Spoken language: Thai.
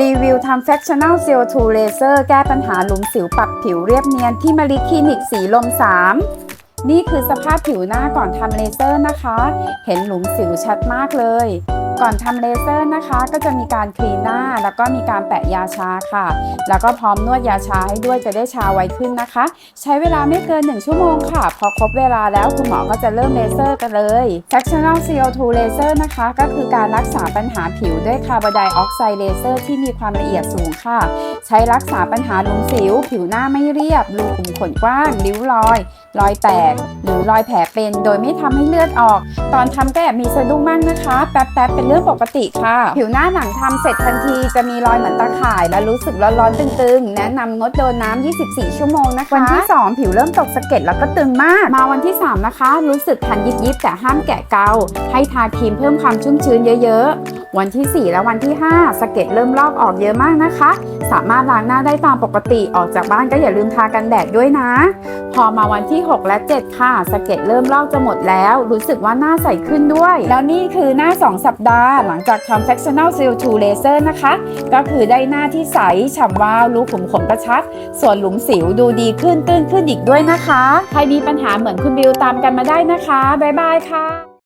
รีวิวทำ Fractional CO2 Laser แก้ปัญหาหลุมสิวปรับผิวเรียบเนียนที่มาริคลินิกสีลม 3 นี่คือสภาพผิวหน้าก่อนทำเลเซอร์นะคะ เห็นหลุมสิวชัดมากเลย ก่อนทำเลเซอร์นะคะ ก็จะมีการคลีนหน้า แล้วก็มีการแปะยาชาค่ะ แล้วก็พร้อมนวดยาชาให้ด้วยจะได้ชาไวขึ้นนะคะ ใช้เวลาไม่เกิน 1 ชั่วโมงค่ะ พอครบเวลาแล้วคุณหมอก็จะเริ่มเลเซอร์กันเลย Fractional CO2 Laser นะคะ ก็คือการรักษาปัญหาผิวด้วยคาร์บอนไดออกไซด์เลเซอร์ที่มีความละเอียดสูงค่ะ ใช้รักษาปัญหาหลุมสิว ผิวหน้าไม่เรียบรูขุมขนกว้างริ้วรอย รอยแตกหรือรอยแผลเป็น โดยไม่ทำให้เลือดออก ตอนทำก็แอบมีสะดุ้งบ้างนะคะ แป๊บๆเป็นเรื่องปกติค่ะ ผิวหน้าหนังทำเสร็จทันทีจะมีรอยเหมือนตาข่าย และรู้สึกร้อนๆตึงๆ แนะนำงดโดนน้ำ24 ชั่วโมงนะคะ วันที่ 2 ผิวเริ่มตกสะเก็ดแล้วก็ตึงมาก มาวันที่ 3 นะคะ รู้สึกคันยิบๆแต่ห้ามแกะเกาให้ทาครีมเพิ่มความชุ่มชื้นเยอะๆ วันที่ 4 และวันที่ 5สะเก็ดเริ่มลอกออกเยอะมากนะคะ สามารถล้างหน้าได้ตามปกติออกจากบ้านก็อย่าลืมทากันแดดด้วยนะ พอมาวันที่ 6 และ 7 ค่ะสะเก็ดเริ่มลอกจะหมดแล้ว รู้สึกว่าหน้าใสขึ้นด้วย แล้วนี่คือหน้า 2 สัปดาห์ หลังจากทำ Fractional CO2 Laser นะคะ ก็คือได้หน้าที่ใสฉ่ำวาวรูขุมขนกระชับ ส่วนหลุมสิวดูดีขึ้นตื้นขึ้นอีกด้วยนะคะ ใครมีปัญหาเหมือนคุณบิวตามกันมาได้นะคะบ๊ายบายค่ะ